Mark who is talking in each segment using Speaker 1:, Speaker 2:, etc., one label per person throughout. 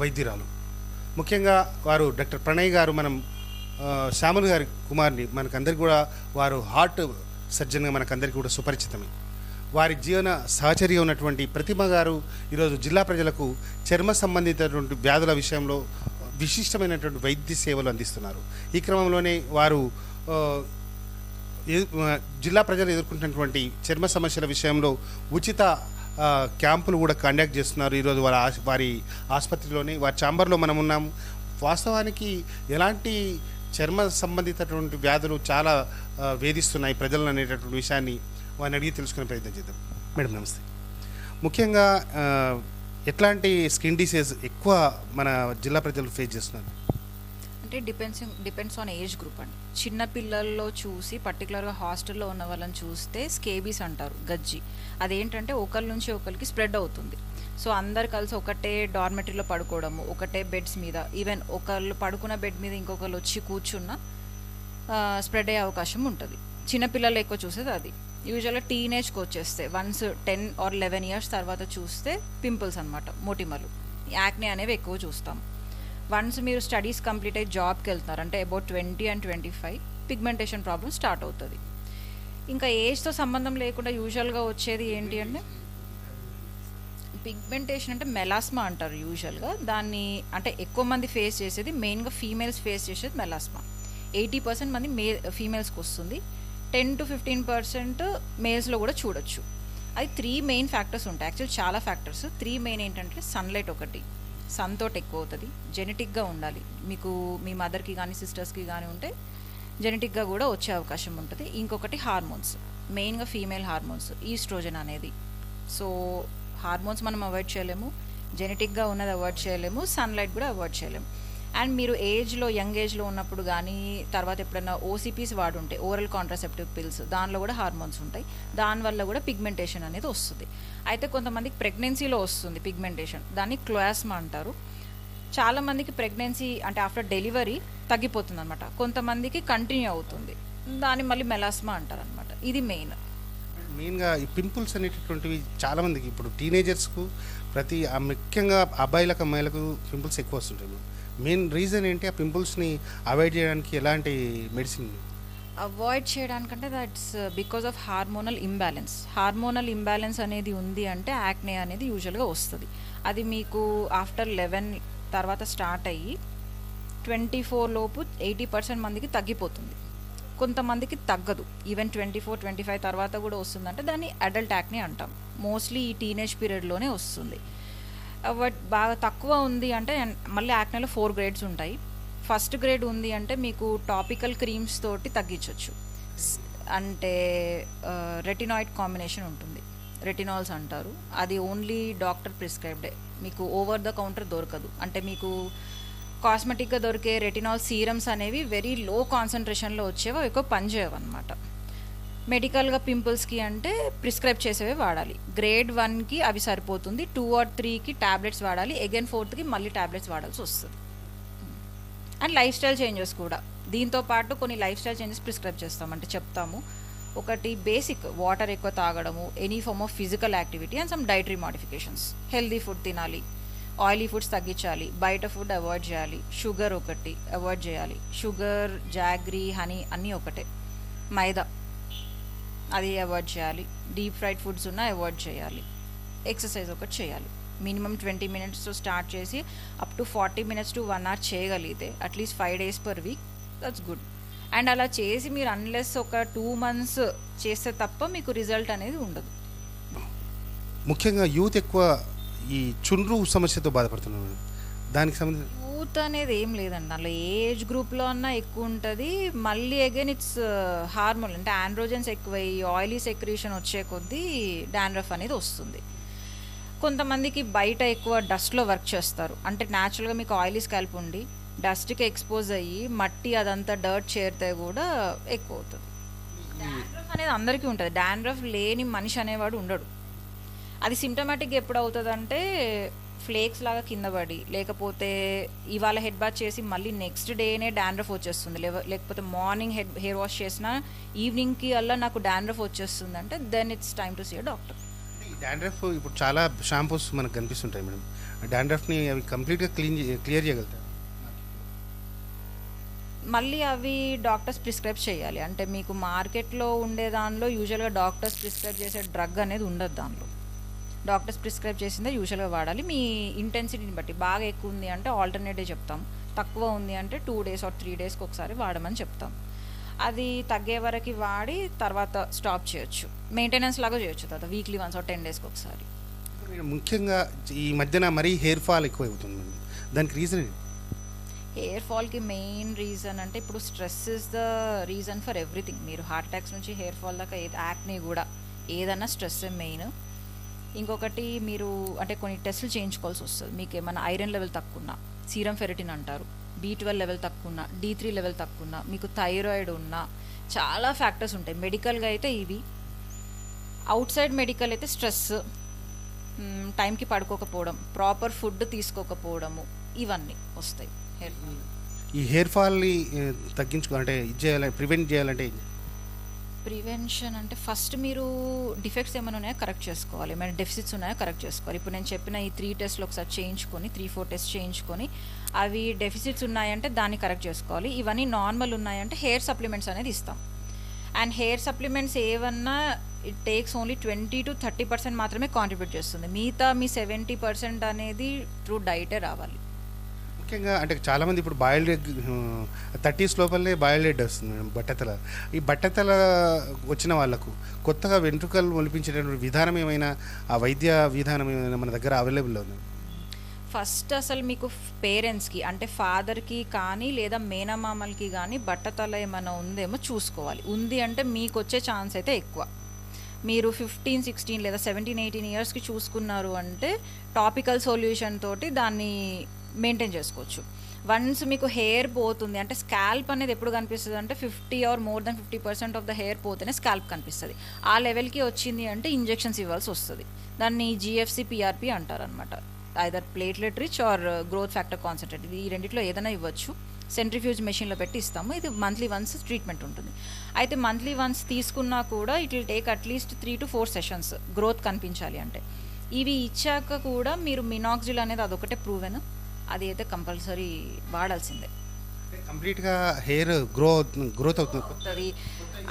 Speaker 1: వైద్యురాలు. ముఖ్యంగా వారు డాక్టర్ ప్రణయ్ గారు మనం శ్యాముల్ గారి కుమార్ని మనకందరికి కూడా వారు హార్ట్ సర్జన్గా మనకందరికీ కూడా సుపరిచితమే. వారి జీవన సహచర్య ఉన్నటువంటి ప్రతిమ గారు ఈరోజు జిల్లా ప్రజలకు చర్మ సంబంధితటువంటి వ్యాధుల విషయంలో విశిష్టమైనటువంటి వైద్య సేవలు అందిస్తున్నారు. ఈ క్రమంలోనే వారు జిల్లా ప్రజలు ఎదుర్కొంటున్నటువంటి చర్మ సమస్యల విషయంలో ఉచిత క్యాంపులు కూడా కండక్ట్ చేస్తున్నారు. ఈరోజు వారి వారి ఆసుపత్రిలోనే వారి ఛాంబర్లో మనం ఉన్నాము వాస్తవానికి ఎలాంటి చర్మ సంబంధితటువంటి వ్యాధులు చాలా వేధిస్తున్నాయి ప్రజలను అనేటటువంటి విషయాన్ని వారిని అడిగి తెలుసుకునే ప్రయత్నం చేద్దాం. మేడం నమస్తే. ముఖ్యంగా ఎట్లాంటి స్కిన్ డిసీజ్ ఎక్కువ మన జిల్లా ప్రజలు ఫేస్ చేస్తున్నారు?
Speaker 2: అంటే depends depends on age group అండి. చిన్న పిల్లల్లో చూసి పర్టికులర్గా హాస్టల్లో ఉన్న వాళ్ళని చూస్తే స్కేబీస్ అంటారు గజ్జి. అదేంటంటే ఒకరి నుంచి ఒకరికి స్ప్రెడ్ అవుతుంది. సో అందరు కలిసి ఒకటే డార్మెటరీలో పడుకోవడము ఒకటే బెడ్స్ మీద ఈవెన్ ఒకళ్ళు పడుకున్న బెడ్ మీద ఇంకొకరు వచ్చి కూర్చున్న స్ప్రెడ్ అయ్యే అవకాశం ఉంటుంది. చిన్నపిల్లలు ఎక్కువ చూసేది అది. యూజువల్గా టీనేజ్కి వచ్చేస్తే once ten or eleven years తర్వాత చూస్తే పింపుల్స్ అనమాట మోటిమలు. యాక్నే అనేవి ఎక్కువ చూస్తాము వన్స్ మీరు స్టడీస్ కంప్లీట్ అయ్యి జాబ్కి వెళ్తున్నారు అంటే about twenty and twenty five pigmentation problem start అవుతుంది. ఇంకా ఏజ్తో సంబంధం లేకుండా యూజువల్గా వచ్చేది ఏంటి అంటే పిగ్మెంటేషన్ అంటే మెలాస్మా అంటారు యూజువల్గా దాన్ని అంటే ఎక్కువ మంది ఫేస్ చేసేది మెయిన్గా ఫీమేల్స్ ఫేస్ చేసేది మెలాస్మా ఎయిటీ పర్సెంట్ మంది మే ఫీమేల్స్కి వస్తుంది. టెన్ టు ఫిఫ్టీన్ పర్సెంట్ మేల్స్లో కూడా చూడొచ్చు. అది త్రీ మెయిన్ ఫ్యాక్టర్స్ ఉంటాయి. యాక్చువల్ చాలా ఫ్యాక్టర్స్ త్రీ మెయిన్ ఏంటంటే సన్లైట్ ఒకటి. సన్తోట్ ఎక్కువ అవుతుంది జెనెటిక్గా ఉండాలి. మీకు మీ మదర్కి కానీ సిస్టర్స్కి కానీ ఉంటే జెనెటిక్గా కూడా వచ్చే అవకాశం ఉంటుంది. ఇంకొకటి హార్మోన్స్. మెయిన్గా ఫీమేల్ హార్మోన్స్ ఈస్ట్రోజన్ అనేది. సో హార్మోన్స్ మనం అవాయిడ్ చేయలేము. జెనెటిక్గా ఉన్నది అవాయిడ్ చేయలేము. సన్లైట్ కూడా అవాయిడ్ చేయలేము. అండ్ మీరు ఏజ్లో యంగ్ ఏజ్లో ఉన్నప్పుడు కానీ తర్వాత ఎప్పుడైనా ఓసీపీస్ వాడుంటే ఓరల్ కాంట్రాసెప్టివ్ పిల్స్ దానిలో కూడా హార్మోన్స్ ఉంటాయి. దానివల్ల కూడా పిగ్మెంటేషన్ అనేది వస్తుంది. అయితే కొంతమందికి ప్రెగ్నెన్సీలో వస్తుంది పిగ్మెంటేషన్ దాన్ని క్లోయాస్మా అంటారు. చాలామందికి ప్రెగ్నెన్సీ అంటే ఆఫ్టర్ డెలివరీ తగ్గిపోతుంది అనమాట కొంతమందికి కంటిన్యూ అవుతుంది. దాన్ని మళ్ళీ మెలాస్మా అంటారు అనమాట ఇది మెయిన్
Speaker 1: మెయిన్గా ఈ పింపుల్స్ అనేటటువంటివి చాలామందికి ఇప్పుడు టీనేజర్స్కు ప్రతి ముఖ్యంగా అబ్బాయిలకు అమ్మాయిలకు పింపుల్స్ ఎక్కువ వస్తుంటాయి. మెయిన్ రీజన్ ఏంటి? ఆ పింపుల్స్ని అవాయిడ్ చేయడానికి ఎలాంటి medicine?
Speaker 2: Avoid చేయడానికంటే that's because of hormonal imbalance. Hormonal imbalance అనేది ఉంది అంటే యాక్నే అనేది యూజువల్గా వస్తుంది. అది మీకు ఆఫ్టర్ లెవెన్ తర్వాత స్టార్ట్ అయ్యి ట్వంటీ ఫోర్ లోపు ఎయిటీ పర్సెంట్ మందికి తగ్గిపోతుంది. కొంతమందికి తగ్గదు. Even twenty four twenty five తర్వాత కూడా వస్తుందంటే దాన్ని అడల్ట్ యాక్నే అంటాం. మోస్ట్లీ ఈ టీనేజ్ పీరియడ్లోనే వస్తుంది. బట్ బాగా తక్కువ ఉంది అంటే మళ్ళీ యాక్నెలో ఫోర్ గ్రేడ్స్ ఉంటాయి. ఫస్ట్ గ్రేడ్ ఉంది అంటే మీకు టాపికల్ క్రీమ్స్ తోటి తగ్గించవచ్చు అంటే రెటినాయిడ్ కాంబినేషన్ ఉంటుంది. రెటినాల్స్ అంటారు. అది ఓన్లీ డాక్టర్ ప్రిస్క్రైబ్డే. మీకు ఓవర్ ద కౌంటర్ దొరకదు. అంటే మీకు కాస్మెటిక్గా దొరికే రెటినాల్ సీరమ్స్ అనేవి వెరీ లో కాన్సన్ట్రేషన్లో వచ్చేవి ఎక్కువ పనిచేయవు అనమాట మెడికల్గా పింపుల్స్కి అంటే ప్రిస్క్రైబ్ చేసేవే వాడాలి. గ్రేడ్ వన్కి అవి సరిపోతుంది టూ ఆర్ త్రీకి ట్యాబ్లెట్స్ వాడాలి అగైన్ ఫోర్త్కి మళ్ళీ ట్యాబ్లెట్స్ వాడాల్సి వస్తుంది. అండ్ లైఫ్ స్టైల్ చేంజెస్ కూడా. దీంతో పాటు కొన్ని లైఫ్ స్టైల్ చేంజెస్ ప్రిస్క్రైబ్ చేస్తామంటే చెప్తాము. ఒకటి బేసిక్ వాటర్ ఎక్కువ తాగడము any form of physical activity and some dietary modifications. Healthy food తినాలి ఆయిలీ ఫుడ్స్ తగ్గించాలి బయట ఫుడ్ అవాయిడ్ చేయాలి షుగర్ ఒకటి అవాయిడ్ చేయాలి. షుగర్ జాగ్రీ హనీ అన్నీ ఒకటే. మైదా. అది అవాయిడ్ చేయాలి. డీప్ ఫ్రైడ్ ఫుడ్స్ ఉన్న అవాయిడ్ చేయాలి. ఎక్సర్సైజ్ ఒకటి చేయాలి. మినిమం ట్వంటీ మినిట్స్తో స్టార్ట్ చేసి up to forty minutes to one hour చేయగలిగితే at least five days per week that's good. And అలా చేసి మీరు అన్లెస్ ఒక టూ మంత్స్ చేస్తే తప్ప మీకు రిజల్ట్ అనేది ఉండదు.
Speaker 1: ముఖ్యంగా యూత్ ఎక్కువ ఈ చుండ్రు సమస్యతో బాధపడుతున్నారు. దానికి సంబంధించి
Speaker 2: యూత్ అనేది ఏం లేదండి. అలా ఏజ్ గ్రూప్లో అన్నా ఎక్కువ ఉంటుంది. మళ్ళీ అగైన్ ఇట్స్ హార్మోన్ అంటే ఆండ్రోజన్స్ ఎక్కువై ఆయిలీ సెక్రీషన్ వచ్చే కొద్దీ డాండ్రఫ్ అనేది వస్తుంది. కొంతమందికి బయట ఎక్కువ డస్ట్లో వర్క్ చేస్తారు. అంటే న్యాచురల్గా మీకు ఆయిలీ స్కాల్ప్ ఉండి డస్ట్కి ఎక్స్పోజ్ అయ్యి మట్టి అదంతా డర్ట్ చేరితే కూడా ఎక్కువ అవుతుంది. డాండ్రఫ్ అనేది అందరికీ ఉంటుంది. డాండ్రఫ్ లేని మనిషి అనేవాడు ఉండడు. అది సిమ్టమాటిక్ ఎప్పుడు అవుతుందంటే ఫ్లేక్స్ లాగా కింద పడి లేకపోతే ఇవాళ హెడ్ బాత్ చేసి మళ్ళీ నెక్స్ట్ డేనే డాండ్రఫ్ వచ్చేస్తుంది. లేకపోతే మార్నింగ్ హెడ్ హెయిర్ వాష్ చేసినా ఈవినింగ్కి అలా నాకు డాండ్రఫ్ వచ్చేస్తుంది అంటే then it's time to see doctor
Speaker 1: dandruff ఇప్పుడు చాలా షాంపూస్ మనకు కనిపిస్తుంటాయి మేడం. డాండ్రఫ్ని అవి కంప్లీట్గా క్లీన్ క్లియర్ చేయగలుగుతారు
Speaker 2: మళ్ళీ అవి డాక్టర్స్ ప్రిస్క్రైబ్ చేయాలి. అంటే మీకు మార్కెట్లో ఉండే దానిలో యూజువల్గా డాక్టర్స్ ప్రిస్క్రైబ్ చేసే డ్రగ్ అనేది ఉండదు దానిలో. డాక్టర్స్ ప్రిస్క్రైబ్ చేసిందే యూజువల్గా వాడాలి. మీ ఇంటెన్సిటీని బట్టి బాగా ఎక్కువ ఉంది అంటే ఆల్టర్నేటివ్ చెప్తాం. తక్కువ ఉంది అంటే టూ డేస్ ఆర్ త్రీ డేస్కి ఒకసారి వాడమని చెప్తాం. అది తగ్గే వరకు వాడి తర్వాత స్టాప్ చేయొచ్చు. మెయింటెనెన్స్ లాగా చేయొచ్చు తర్వాత వీక్లీ వన్స్ ఆర్ టెన్ డేస్కి ఒకసారి.
Speaker 1: ముఖ్యంగా ఈ మధ్యన మరీ హెయిర్ ఫాల్ ఎక్కువ అవుతుంది దానికి రీజన్
Speaker 2: హెయిర్ ఫాల్కి మెయిన్ రీజన్ అంటే ఇప్పుడు stress is the reason for everything. మీరు హార్ట్ అటాక్స్ నుంచి హెయిర్ ఫాల్ దాకా ఏది యాక్నే కూడా ఏదన్నా స్ట్రెస్ మెయిన్ ఇంకొకటి మీరు అంటే కొన్ని టెస్టులు చేయించుకోవాల్సి వస్తుంది. మీకు ఏమైనా ఐరన్ లెవెల్ తక్కువ ఉన్నా సీరం ఫెరిటిన్ అంటారు. బీ ట్వెల్వ్ లెవెల్ తక్కువ ఉన్నా డి త్రీ లెవెల్ తక్కువ ఉన్నా మీకు థైరాయిడ్ ఉన్నా చాలా ఫ్యాక్టర్స్ ఉంటాయి. మెడికల్గా అయితే ఇవి. అవుట్ సైడ్ మెడికల్ అయితే స్ట్రెస్ టైంకి పడుకోకపోవడం ప్రాపర్ ఫుడ్ తీసుకోకపోవడము ఇవన్నీ వస్తాయి. Hair fall.
Speaker 1: ఈ హెయిర్ ఫాల్ని తగ్గించుకో అంటే ఇది చేయాలి ప్రివెంట్ చేయాలంటే
Speaker 2: ప్రివెన్షన్ అంటే ఫస్ట్ మీరు డిఫెక్ట్స్ ఏమైనా ఉన్నాయో? కరెక్ట్ చేసుకోవాలి. ఏమైనా డెఫిసిట్స్ ఉన్నాయో? కరెక్ట్ చేసుకోవాలి. ఇప్పుడు నేను చెప్పిన ఈ త్రీ టెస్ట్లు ఒకసారి చేయించుకొని త్రీ ఫోర్ టెస్ట్ చేయించుకొని అవి డెఫిసిట్స్ ఉన్నాయంటే దాన్ని కరెక్ట్ చేసుకోవాలి. ఇవన్నీ నార్మల్ ఉన్నాయంటే హెయిర్ సప్లిమెంట్స్ అనేది ఇస్తాం. అండ్ హెయిర్ సప్లిమెంట్స్ ఏమన్నా it takes only twenty to thirty percent మాత్రమే కాంట్రిబ్యూట్ చేస్తుంది. మిగతా మీ సెవెంటీ పర్సెంట్ అనేది త్రూ డైటే రావాలి.
Speaker 1: ముఖ్యంగా అంటే చాలామంది ఇప్పుడు బాయిల్డ్ ఎగ్ థర్టీస్ లోపలనే బాయిల్డ్ ఎగ్ వస్తుంది మేడం బట్టతల. ఈ బట్టతల వచ్చిన వాళ్ళకు కొత్తగా వెంట్రుకలు మొలిపించేటటువంటి విధానం ఏమైనా ఆ వైద్య విధానం ఏమైనా మన దగ్గర అవైలబుల్ ఉంది?
Speaker 2: ఫస్ట్ అసలు మీకు పేరెంట్స్కి అంటే ఫాదర్కి కానీ లేదా మేనమామలకి కానీ బట్టతల ఏమైనా ఉందేమో చూసుకోవాలి. ఉంది అంటే మీకు వచ్చే ఛాన్స్ అయితే ఎక్కువ. మీరు ఫిఫ్టీన్ సిక్స్టీన్ లేదా సెవెంటీన్ ఎయిటీన్ ఇయర్స్కి చూసుకున్నారు అంటే టాపికల్ సొల్యూషన్ తోటి దాన్ని మెయింటైన్ చేసుకోవచ్చు. వన్స్ మీకు హెయిర్ పోతుంది అంటే స్కాల్ప్ అనేది ఎప్పుడు కనిపిస్తుంది అంటే fifty or more than fifty percent of the hair పోతేనే స్కాల్ప్ కనిపిస్తుంది. ఆ లెవెల్కి వచ్చింది అంటే ఇంజెక్షన్స్ ఇవ్వాల్సి వస్తుంది. దాన్ని జిఎఫ్సి పిఆర్పి అంటారు అనమాట either platelet rich or growth factor concentrate ఇది ఈ రెండిట్లో ఏదైనా ఇవ్వచ్చు. సెంట్రిఫ్యూజ్ మెషిన్లో పెట్టి ఇస్తాము. ఇది మంత్లీ వన్స్ ట్రీట్మెంట్ ఉంటుంది. అయితే మంత్లీ వన్స్ తీసుకున్నా కూడా it will take at least three to four sessions growth కనిపించాలి అంటే. ఇవి ఇచ్చాక కూడా మీరు మినాక్జిల్ అనేది అదొకటే ప్రూవెన్ అది అయితే కంపల్సరీ వాడాల్సిందే.
Speaker 1: కంప్లీట్గా హెయిర్ గ్రో అవుతుంది గ్రోత్ అవుతుంది.
Speaker 2: అవుతుంది.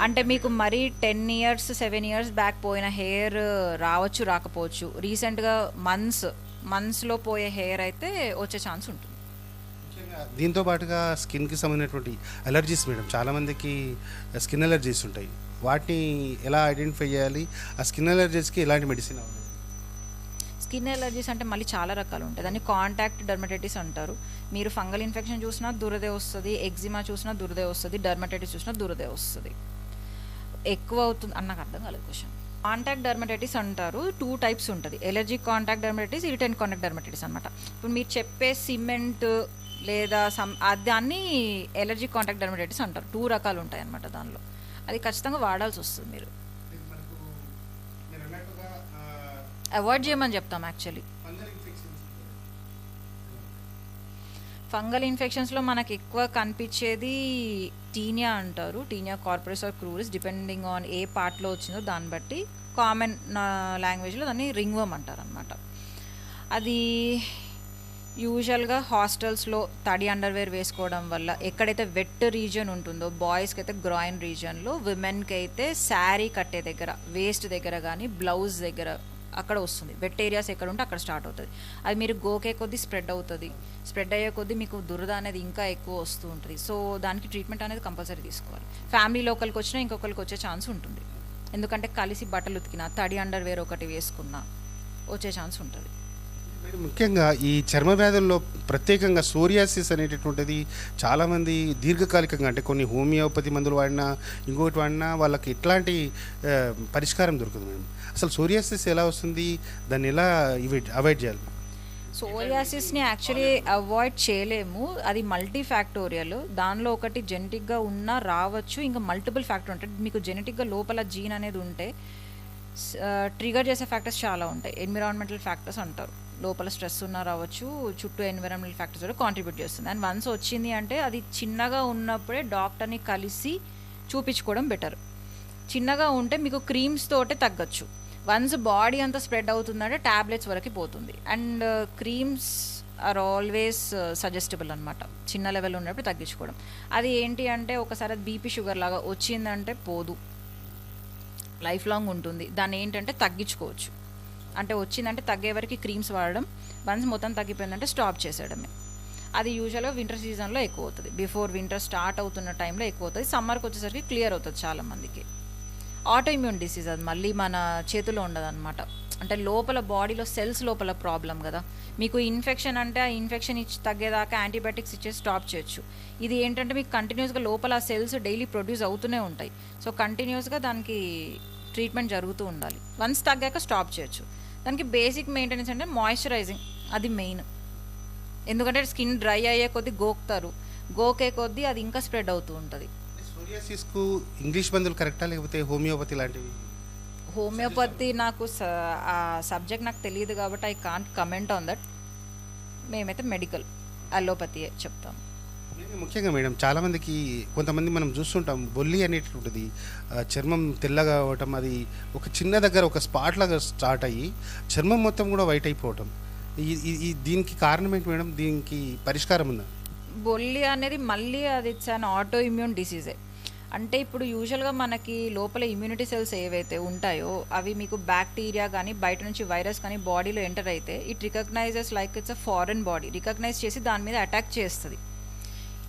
Speaker 2: అంటే మీకు మరీ ten years seven years back పోయిన హెయిర్ రావచ్చు రాకపోవచ్చు. రీసెంట్గా మంత్స్ మంత్స్లో పోయే హెయిర్ అయితే వచ్చే ఛాన్స్ ఉంటుంది.
Speaker 1: దీంతో పాటుగా స్కిన్కి సంబంధించినటువంటి అలర్జీస్ మేడం చాలామందికి స్కిన్ అలర్జీస్ ఉంటాయి. వాటిని ఎలా ఐడెంటిఫై చేయాలి? ఆ స్కిన్ అలర్జీస్కి ఎలాంటి మెడిసిన్ అవ్వాలి
Speaker 2: స్కిన్ ఎలర్జీస్ అంటే మళ్ళీ చాలా రకాలు ఉంటాయి. దాన్ని కాంటాక్ట్ డర్మటైటిస్ అంటారు. మీరు ఫంగల్ ఇన్ఫెక్షన్ చూసినా దురదే వస్తుంది. ఎగ్జిమా చూసినా దురదే వస్తుంది. డర్మటైటిస్ చూసినా దురదే వస్తుంది. ఎక్కువ అవుతుంది అన్న నాకు అర్థం కాలేదు క్వశ్చన్. కాంటాక్ట్ డర్మటైటిస్ అంటారు. టూ టైప్స్ ఉంటుంది. Allergy contact dermatitis irritant contact dermatitis అనమాట ఇప్పుడు మీరు చెప్పే సిమెంట్ లేదా సమ్ దాన్ని ఎలర్జీ కాంటాక్ట్ డర్మటైటిస్ అంటారు. టూ రకాలు ఉంటాయి అనమాట దానిలో. అది ఖచ్చితంగా వాడాల్సి వస్తుంది మీరు. అవాయిడ్ చేయమని చెప్తాం యాక్చువల్లీ ఫంగల్ ఇన్ఫెక్షన్స్లో మనకు ఎక్కువ కనిపించేది టీనియా అంటారు. Tinea corporis or cruris depending on ఏ పార్ట్లో వచ్చిందో దాన్ని బట్టి కామన్ లాంగ్వేజ్లో దాన్ని రింగ్వర్మ్ అంటారు అనమాట అది యూజువల్గా హాస్టల్స్లో తడి అండర్వేర్ వేసుకోవడం వల్ల ఎక్కడైతే వెట్ రీజియన్ ఉంటుందో బాయ్స్కి అయితే గ్రాయిన్ రీజియన్లో విమెన్కి అయితే శారీ కట్టే దగ్గర వేస్ట్ దగ్గర కానీ బ్లౌజ్ దగ్గర అక్కడ వస్తుంది. వెట్ ఏరియాస్ ఎక్కడ ఉంటే అక్కడ స్టార్ట్ అవుతుంది. అది మీరు గోకే కొద్దీ స్ప్రెడ్ అవుతుంది. స్ప్రెడ్ అయ్యే కొద్దీ మీకు దురద అనేది ఇంకా ఎక్కువ వస్తూ ఉంటుంది. సో దానికి ట్రీట్మెంట్ అనేది కంపల్సరీ తీసుకోవాలి. ఫ్యామిలీ లోకల్కి వచ్చినా ఇంకొకరికి వచ్చే ఛాన్స్ ఉంటుంది. ఎందుకంటే కలిసి బట్టలు ఉతికినా తడి అండర్వేర్ ఒకటి వేసుకున్నా వచ్చే ఛాన్స్ ఉంటుంది.
Speaker 1: ముఖ్యంగా ఈ చర్మ వ్యాధుల్లో ప్రత్యేకంగా సోరియాసిస్ అనేటటువంటిది చాలామంది దీర్ఘకాలికంగా అంటే కొన్ని హోమియోపతి మందులు వాడినా ఇంకోటి వాడినా వాళ్ళకి ఎట్లాంటి పరిష్కారం దొరుకుతుంది మేడం. అసలు సోరియాసిస్ ఎలా వస్తుంది? దాన్ని ఎలా ఇవి అవాయిడ్ చేయాలి?
Speaker 2: సోరియాసిస్ని యాక్చువల్లీ అవాయిడ్ చేయలేము. అది మల్టీ ఫ్యాక్టోరియల్ దానిలో ఒకటి జెనెటిక్గా ఉన్నా రావచ్చు. ఇంకా మల్టిపుల్ ఫ్యాక్టర్ ఉంటాయి. మీకు జెనెటిక్గా లోపల జీన్ అనేది ఉంటే ట్రిగర్ చేసే ఫ్యాక్టర్స్ చాలా ఉంటాయి. ఎన్విరాన్మెంటల్ ఫ్యాక్టర్స్ అంటారు. లోపల స్ట్రెస్ ఉన్నా రావచ్చు చుట్టూ ఎన్విరాన్మెంటల్ ఫ్యాక్టర్స్ కూడా కాంట్రిబ్యూట్ చేస్తుంది. అండ్ వన్స్ వచ్చింది అంటే అది చిన్నగా ఉన్నప్పుడే డాక్టర్ని కలిసి చూపించుకోవడం బెటర్ చిన్నగా ఉంటే మీకు క్రీమ్స్ తోటే తగ్గచ్చు. వన్స్ బాడీ అంతా స్ప్రెడ్ అవుతుందంటే ట్యాబ్లెట్స్ వరకు పోతుంది. And creams are always suggestable అనమాట చిన్న లెవెల్ ఉన్నప్పుడు తగ్గించుకోవడం. అది ఏంటి అంటే ఒకసారి అది బీపీ షుగర్ లాగా వచ్చిందంటే పోదు. లైఫ్ లాంగ్ ఉంటుంది. దాన్ని ఏంటంటే తగ్గించుకోవచ్చు. అంటే వచ్చిందంటే తగ్గే వరకు క్రీమ్స్ వాడడం వన్స్ మొత్తం తగ్గిపోయిందంటే స్టాప్ చేసేయడమే. అది యూజువల్గా వింటర్ సీజన్లో ఎక్కువ అవుతుంది. బిఫోర్ వింటర్ స్టార్ట్ అవుతున్న టైంలో ఎక్కువ అవుతుంది. సమ్మర్కి వచ్చేసరికి క్లియర్ అవుతుంది చాలామందికి ఆటోఇమ్యూన్ డిసీజ్ అది మళ్ళీ మన చేతిలో ఉండదు అనమాట అంటే లోపల బాడీలో సెల్స్ లోపల ప్రాబ్లం కదా. మీకు ఇన్ఫెక్షన్ అంటే ఆ ఇన్ఫెక్షన్ ఇచ్చి తగ్గేదాకా యాంటీబయాటిక్స్ ఇచ్చేసి స్టాప్ చేయొచ్చు. ఇది ఏంటంటే మీకు కంటిన్యూస్గా లోపల ఆ సెల్స్ డైలీ ప్రొడ్యూస్ అవుతూనే ఉంటాయి. సో కంటిన్యూస్గా దానికి ట్రీట్మెంట్ జరుగుతూ ఉండాలి. వన్స్ తగ్గాక స్టాప్ చేయొచ్చు. దానికి బేసిక్ మెయింటెనెన్స్ అంటే మాయిశ్చరైజింగ్ అది మెయిన్. ఎందుకంటే స్కిన్ డ్రై అయ్యే కొద్దీ గోకుతారు. గోకే కొద్దీ అది ఇంకా స్ప్రెడ్ అవుతూ ఉంటుంది.
Speaker 1: సోరియాసిస్కు ఇంగ్లీష్ మందులు కరెక్టా లేకపోతే హోమియోపతి లాంటివి?
Speaker 2: హోమియోపతి నాకు ఆ సబ్జెక్ట్ నాకు తెలియదు కాబట్టి I can't comment on that. మేమైతే మెడికల్ అలోపతి చెప్తాం
Speaker 1: ఇది ముఖ్యంగా మేడం చాలామందికి కొంతమంది మనం చూస్తుంటాం బొల్లి అనేటువంటిది చర్మం తెల్లగా అవ్వటం అది ఒక చిన్న దగ్గర ఒక స్పాట్ లాగా స్టార్ట్ అయ్యి చర్మం మొత్తం కూడా వైట్ అయిపోవటం. ఈ- ఈ దీనికి కారణం ఏంటి మేడం? దీనికి పరిష్కారం ఉందా?
Speaker 2: బొల్లి అనేది మళ్ళీ అది ఇట్స్ అన్ ఆటో ఇమ్యూన్ డిసీజే అంటే ఇప్పుడు యూజువల్గా మనకి లోపల ఇమ్యూనిటీ సెల్స్ ఏవైతే ఉంటాయో అవి మీకు బ్యాక్టీరియా కానీ బయట నుంచి వైరస్ కానీ బాడీలో ఎంటర్ అయితే it recognises like it's a foreign body recognise చేసి దాని మీద అటాక్ చేస్తుంది.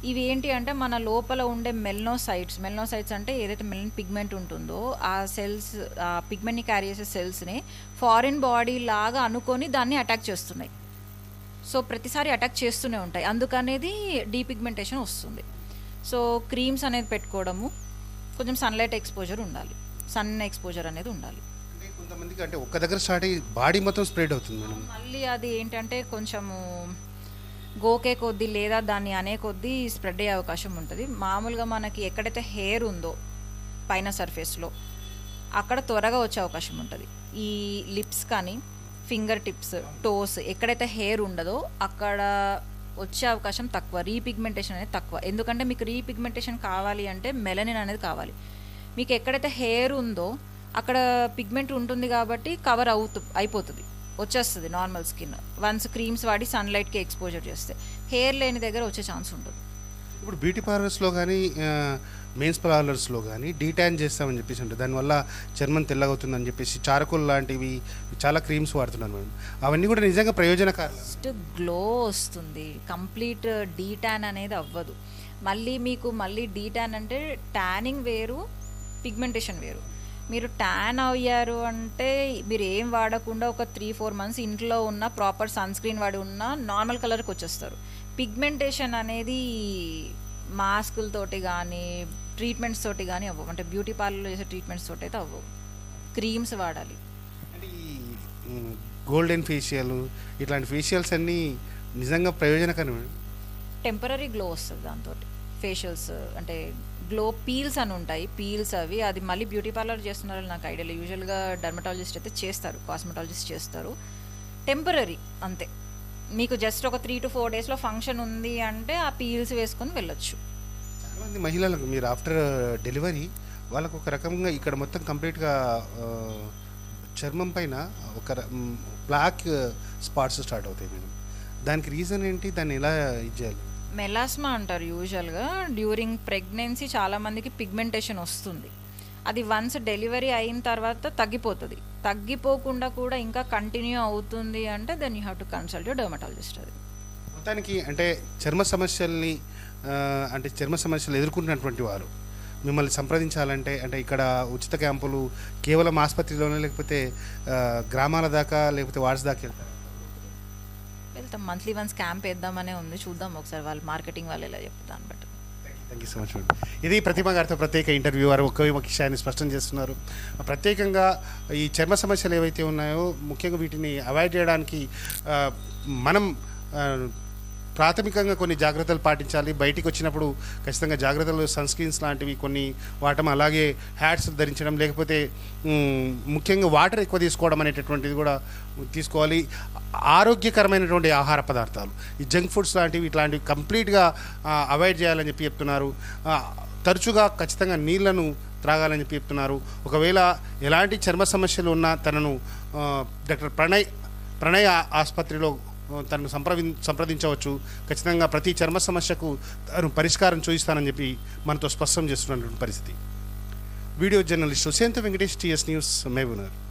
Speaker 2: ఇవి ఏంటి అంటే మన లోపల ఉండే మెల్నోసైట్స్ మెల్నోసైట్స్ అంటే ఏదైతే మెలన్ పిగ్మెంట్ ఉంటుందో ఆ సెల్స్ ఆ పిగ్మెంట్ని క్యారీ చేసే సెల్స్ని ఫారిన్ బాడీ లాగా అనుకొని దాన్ని అటాక్ చేస్తున్నాయి. సో ప్రతిసారి అటాక్ చేస్తూనే ఉంటాయి. అందుకనేది డీపిగ్మెంటేషన్ వస్తుంది. సో క్రీమ్స్ అనేది పెట్టుకోవడము కొంచెం సన్లైట్ ఎక్స్పోజర్ ఉండాలి. సన్ ఎక్స్పోజర్ అనేది ఉండాలి.
Speaker 1: అంటే కొంతమందికి అంటే ఒక్క దగ్గర స్టార్ట్ అయ్యి బాడీ మొత్తం స్ప్రెడ్ అవుతుంది
Speaker 2: మళ్ళీ అది ఏంటంటే కొంచెము గోకే కొద్దీ లేదా దాన్ని అనే కొద్దీ స్ప్రెడ్ అయ్యే అవకాశం ఉంటుంది. మామూలుగా మనకి ఎక్కడైతే హెయిర్ ఉందో పైన సర్ఫేస్లో అక్కడ త్వరగా వచ్చే అవకాశం ఉంటుంది. ఈ లిప్స్ కానీ ఫింగర్ టిప్స్ టోస్ ఎక్కడైతే హెయిర్ ఉండదో అక్కడ వచ్చే అవకాశం తక్కువ. రీపిగ్మెంటేషన్ అనేది తక్కువ. ఎందుకంటే మీకు రీపిగ్మెంటేషన్ కావాలి అంటే మెలనిన్ అనేది కావాలి. మీకు ఎక్కడైతే హెయిర్ ఉందో అక్కడ పిగ్మెంట్ ఉంటుంది కాబట్టి కవర్ అవుతు అయిపోతుంది. వచ్చేస్తుంది నార్మల్ స్కిన్ వన్స్ క్రీమ్స్ వాడి సన్లైట్కి ఎక్స్పోజర్ చేస్తే. హెయిర్ లేని దగ్గర వచ్చే ఛాన్స్ ఉంటుంది.
Speaker 1: ఇప్పుడు బ్యూటీ పార్లర్స్లో కానీ మెయిన్స్ పార్లర్స్లో కానీ డీటాన్ చేస్తామని చెప్పేసి ఉంటుంది దానివల్ల చర్మం తెల్లగవుతుందని చెప్పేసి చారకోల్ లాంటివి చాలా క్రీమ్స్ వాడుతున్నారు మేడం. అవన్నీ కూడా నిజంగా ప్రయోజనకారు.
Speaker 2: గ్లో వస్తుంది. కంప్లీట్ డీ ట్యాన్ అనేది అవ్వదు. మళ్ళీ మీకు మళ్ళీ డీ ట్యాన్ అంటే ట్యానింగ్ వేరు పిగ్మెంటేషన్ వేరు. మీరు ట్యాన్ అయ్యారు అంటే మీరు ఏం వాడకుండా ఒక త్రీ ఫోర్ మంత్స్ ఇంట్లో ఉన్న ప్రాపర్ సన్ స్క్రీన్ వాడి ఉన్న నార్మల్ కలర్కి వచ్చేస్తారు. పిగ్మెంటేషన్ అనేది మాస్కులతోటి కానీ ట్రీట్మెంట్స్ తోటి కానీ అవ్వవు. అంటే బ్యూటీ పార్లర్లో చేసే ట్రీట్మెంట్స్ తోటి అయితే అవ్వవు. క్రీమ్స్ వాడాలి.
Speaker 1: గోల్డెన్ ఫేషియల్ ఇట్లాంటి ఫేషియల్స్ అన్నీ నిజంగా ప్రయోజనకరం మేడం
Speaker 2: టెంపరీ గ్లో వస్తుంది దాంతో ఫేషియల్స్ అంటే గ్లో పీల్స్ అని ఉంటాయి పీల్స్ అవి. అది మళ్ళీ బ్యూటీ పార్లర్ చేస్తున్నారు నాకు ఐడియా లేదు. యూజువల్గా డర్మటాలజిస్ట్ అయితే చేస్తారు కాస్మెటాలజిస్ట్ చేస్తారు. టెంపరీ అంతే. మీకు జస్ట్ ఒక త్రీ టు ఫోర్ డేస్లో ఫంక్షన్ ఉంది అంటే ఆ పీల్స్ వేసుకొని వెళ్ళొచ్చు.
Speaker 1: చాలామంది మహిళలకు మీరు ఆఫ్టర్ డెలివరీ వాళ్ళకు ఒక రకంగా ఇక్కడ మొత్తం కంప్లీట్గా చర్మం పైన ఒక బ్లాక్ స్పాట్స్ స్టార్ట్ అవుతాయి మేడం. దానికి రీజన్ ఏంటి? దాన్ని ఎలా ఇది చేయాలి?
Speaker 2: మెలాస్మా అంటారు యూజువల్గా డ్యూరింగ్ ప్రెగ్నెన్సీ చాలామందికి పిగ్మెంటేషన్ వస్తుంది. అది వన్స్ డెలివరీ అయిన తర్వాత తగ్గిపోతుంది. తగ్గిపోకుండా కూడా ఇంకా కంటిన్యూ అవుతుంది అంటే then you have to consult dermatologist అది.
Speaker 1: మొత్తానికి అంటే చర్మ సమస్యల్ని అంటే చర్మ సమస్యలు ఎదుర్కొంటున్నటువంటి వారు మిమ్మల్ని సంప్రదించాలంటే అంటే ఇక్కడ ఉచిత క్యాంపులు కేవలం ఆసుపత్రిలోనే లేకపోతే గ్రామాల దాకా లేకపోతే వార్డ్స్ దాకా వెళ్తారు?
Speaker 2: వెళ్తాం. మంత్లీ వన్స్ క్యాంప్ వేద్దామనే ఉంది. చూద్దాం. ఒకసారి వాళ్ళు మార్కెటింగ్ వాళ్ళు ఎలా చెప్తాను but
Speaker 1: thank you so much madam ఇది ప్రతిమ గారితో ప్రత్యేక ఇంటర్వ్యూ వారు ఒక్క విషయాన్ని స్పష్టం చేస్తున్నారు. ప్రత్యేకంగా ఈ చర్మ సమస్యలు ఏవైతే ఉన్నాయో ముఖ్యంగా వీటిని అవాయిడ్ చేయడానికి మనం ప్రాథమికంగా కొన్ని జాగ్రత్తలు పాటించాలి. బయటికి వచ్చినప్పుడు ఖచ్చితంగా జాగ్రత్తలు సన్ స్క్రీన్స్ లాంటివి కొన్ని వాటం అలాగే హ్యాట్స్ ధరించడం లేకపోతే ముఖ్యంగా వాటర్ ఎక్కువ తీసుకోవడం అనేటటువంటిది కూడా తీసుకోవాలి. ఆరోగ్యకరమైనటువంటి ఆహార పదార్థాలు. ఈ జంక్ ఫుడ్స్ లాంటివి ఇట్లాంటివి కంప్లీట్గా అవాయిడ్ చేయాలని చెప్పి చెప్తున్నారు. తరచుగా ఖచ్చితంగా నీళ్ళను త్రాగాలని చెప్పి చెప్తున్నారు. ఒకవేళ ఎలాంటి చర్మ సమస్యలు ఉన్నా తనను డాక్టర్ ప్రణయ్ ప్రణయ్ ఆసుపత్రిలో తనను సంప్రవి సంప్రదించవచ్చు. ఖచ్చితంగా ప్రతి చర్మ సమస్యకు తను పరిష్కారం చూపిస్తానని చెప్పి మనతో స్పష్టం చేస్తున్నటువంటి పరిస్థితి. Video journalist Sushant Venkatesh TS news మేబునర్